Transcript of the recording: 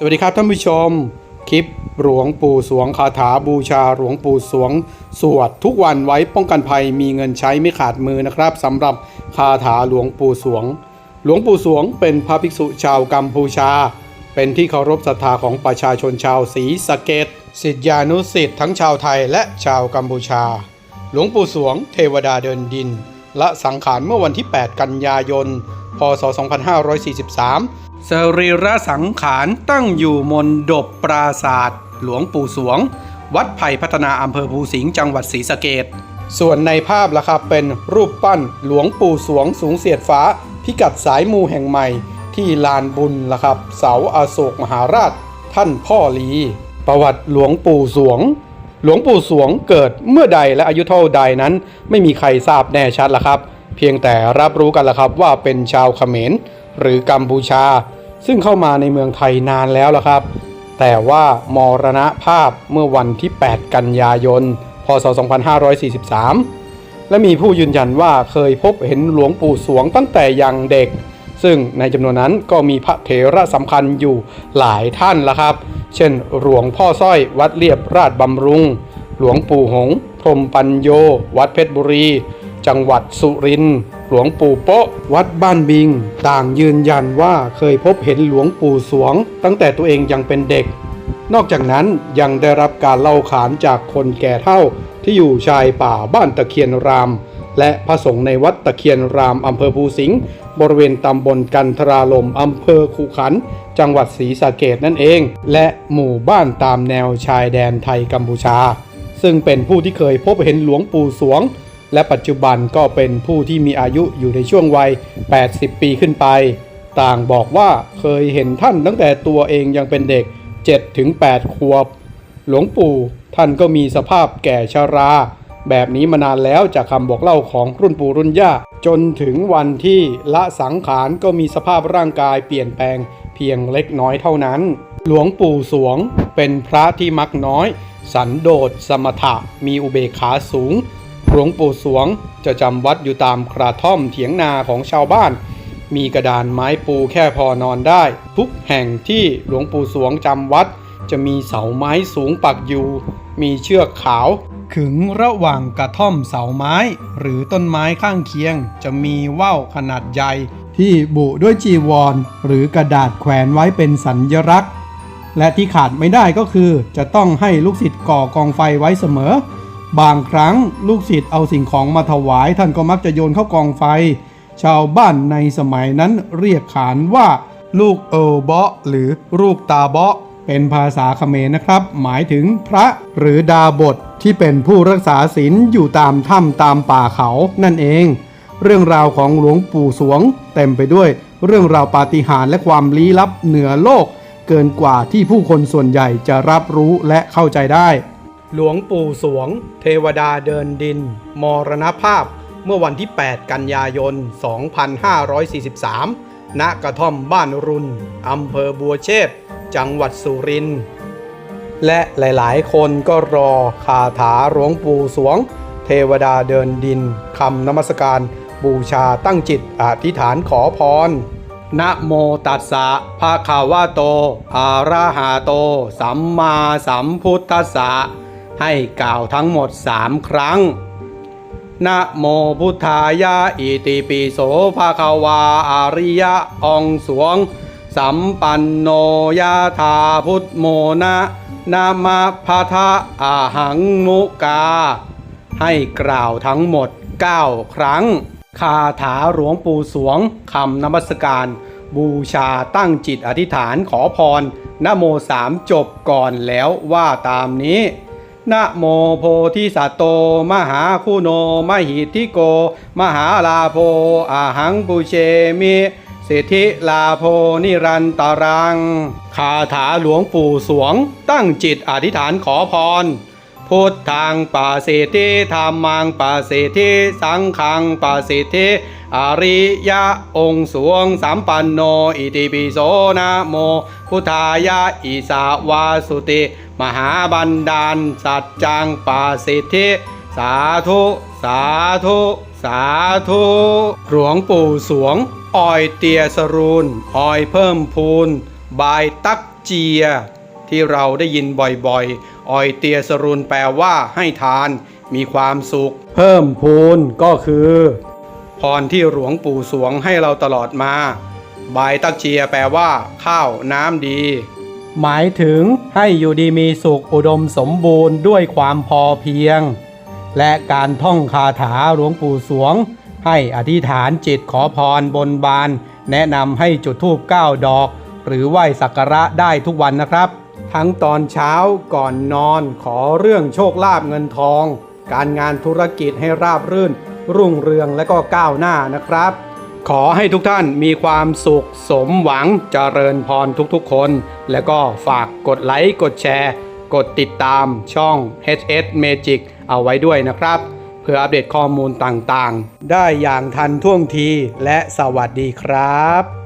สวัสดีครับท่านผู้ชม คลิปหลวงปู่สวงคาถาบูชาหลวงปู่สวง สวดทุกวันไว้ป้องกันภัยมีเงินใช้ไม่ขาดมือนะครับสำหรับคาถาหลวงปู่สวง หลวงปู่สวงเป็นพระภิกษุชาวกัมพูชา เป็นที่เคารพศรัทธาของประชาชนชาวศรีสะเกดศิษยานุศิษย์ทั้งชาวไทยและชาวกัมพูชา หลวงปู่สวงเทวดาเดินดิน ละสังขารเมื่อวันที่ 8 กันยายน พศ 2543 สรีระสังขารตั้งอยู่มนดบปราศาสตร์หลวงปู่สวง วัดไผ่พัฒนาอำเภอภูสิงห์จังหวัดศรีสะเกดส่วนในภาพล่ะครับเป็นรูปปั้นหลวงปู่สวงสูงเสียดฟ้า พิกัดสายมูแห่งใหม่ ที่ลานบุญล่ะครับ เสาอาโศกมหาราช ท่านพ่อลี ประวัติหลวงปู่สวง หลวงปู่สวงเกิดเมื่อใดและอายุเท่าใดนั้น ไม่มีใครทราบแน่ชัดล่ะครับ เพียงแต่รับรู้กันล่ะครับว่าเป็นชาวเขมรหรือกัมพูชา ซึ่งเข้ามาในเมืองไทยนานแล้วละครับ แต่ว่ามรณภาพเมื่อวันที่ 8 กันยายน พศ 2543 และมีผู้ยืนยันว่าเคยพบเห็นหลวงปู่สวงตั้งแต่ยังเด็ก ซึ่งในจำนวนนั้นก็มีพระเถระสำคัญอยู่หลายท่านละครับ เช่นหลวงพ่อสร้อยวัดเรียบราชบำรุง หลวงปู่หงส์พรมปัญโย วัดเพชรบุรี จังหวัดสุรินทร์ หลวงปู่โป๊ะ วัดบ้านบิง ต่างยืนยันว่าเคยพบเห็นหลวงปู่สวง ตั้งแต่ตัวเองยังเป็นเด็ก นอกจากนั้นยังได้รับการเล่าขานจากคนแก่เฒ่าที่อยู่ชายป่าบ้านตะเคียนราม และพระสงฆ์ในวัดตะเคียนรามอำเภอภูสิงห์บริเวณตำบลกันทราลมอำเภอขุขัน จังหวัดศรีสะเกดนั่นเอง และหมู่บ้านตามแนวชายแดนไทยกัมพูชา ซึ่งเป็นผู้ที่เคยพบเห็นหลวงปู่สวง และปัจจุบันก็เป็นผู้ที่มีอายุอยู่ในช่วงวัย 80 ปีขึ้นไป ต่างบอกว่าเคยเห็นท่านตั้งแต่ตัวเองยังเป็นเด็ก 7-8 ขวบ หลวงปู่ท่านก็มีสภาพแก่ชรา แบบนี้มานานแล้วจากคำบอกเล่าของรุ่นปู่รุ่นย่า จนถึงวันที่ละสังขารก็มีสภาพร่างกายเปลี่ยนแปลงเพียงเล็กน้อยเท่านั้น หลวงปู่สวงเป็นพระที่มักน้อย สันโดษสมถะมีอุเบกขาสูง หลวงปู่สวงจะจำวัดอยู่ตามกระท่อมเถียงนาของชาวบ้าน มีกระดานไม้ปูแค่พอนอนได้ ทุกแห่งที่หลวงปู่สวงจำวัด จะมีเสาไม้สูงปักอยู่ มีเชือกขาว ขึงระหว่างกระท่อมเสาไม้ หรือต้นไม้ข้างเคียง จะมีว่าวขนาดใหญ่ ที่บุด้วยจีวร หรือกระดาษแขวนไว้เป็นสัญลักษณ์ และที่ขาดไม่ได้ก็คือ จะต้องให้ลูกศิษย์ก่อกองไฟไว้เสมอ บางครั้งลูกศิษย์เอาสิ่งของมาถวาย ท่านก็มักจะโยนเข้ากองไฟ ชาวบ้านในสมัยนั้นเรียกขานว่า ลูกเอลเบาะหรือลูกตาเบาะเป็นภาษาเขมรนะครับ หมายถึงพระหรือดาบทที่เป็นผู้รักษาศีลอยู่ตามถ้ำตามป่าเขานั่นเอง เรื่องราวของหลวงปู่สวง เต็มไปด้วย เรื่องราวปาฏิหาริย์และความลี้ลับเหนือโลก เกินกว่าที่ผู้คนส่วนใหญ่จะรับรู้และเข้าใจได้ หลวงปู่สวง เทวดาเดินดิน มรณภาพ เมื่อวันที่ 8 กันยายน 2543 ณ กระท่อมบ้านรุนอำเภอบัวเชษจังหวัดสุรินทร์ และหลายๆ คนก็รอคาถาหลวงปู่สวง เทวดาเดินดินคำนมัสการบูชาตั้งจิตอธิษฐานขอพรนะโมตัสสะภะคะวะโต อะระหะโต สัมมาสัมพุทธัสสะ ให้กล่าวทั้งหมดสามครั้งนะโมพุทธายะอิติปิโสภะควาอาริยะองสวง สัมปันโนยะธาพุทโมนะนามะพะทะอาหังมุกา ให้กล่าวทั้งหมด 9 ครั้ง คาถาหลวงปู่สวงคำนมัสการ บูชาตั้งจิตอธิษฐานขอพรนะโมสามจบก่อนแล้วว่าตามนี้ นะโมโพธิสัตโต มหาคุโนมหิทิโก มหาลาโพอาหังปุเชมิสิทธิลาโพนิรันตรัง คาถาหลวงปู่สวง ตั้งจิตอธิษฐานขอพร พุทธังปาสิทธิธรรมังปาสิทธิสังฆังปาสิทธิอริยะองค์สวงสัมปันโนอิติปิโสนะโมพุทธายะอิสาวาสุติ มหาบันดาล สัจจังปาสิทธิสาธุ สาธุ สาธุ หลวงปู่สวง อ่อยเตียสรูนอ่อยเพิ่มพูนบายตักเจีย ที่เราได้ยินบ่อยๆ ออยเตียสรุนแปลว่าให้ทาน มีความสุข เพิ่มพูนก็คือ พรที่หลวงปู่สวงให้เราตลอดมาบายตักเจียแปลว่า ข้าวน้ำดี หมายถึงให้อยู่ดีมีสุขอุดมสมบูรณ์ด้วยความพอเพียง และการท่องคาถาหลวงปู่สวง ให้อธิษฐานจิตขอพรบนบาน แนะนำให้จุดธูป9ดอก หรือไหว้สักการะได้ทุกวันนะครับ ทั้งตอนเช้าก่อนนอนขอเรื่องโชคลาภเงินทอง การงานธุรกิจให้ราบรื่น รุ่งเรืองและก็ก้าวหน้านะครับ ขอให้ทุกท่านมีความสุขสมหวังเจริญพรทุกๆคน และก็ฝากกดไลค์กดแชร์ กดติดตามช่อง HS Magic เอาไว้ด้วยนะครับ เพื่ออัปเดตข้อมูลต่างๆ ได้อย่างทันท่วงทีและสวัสดีครับ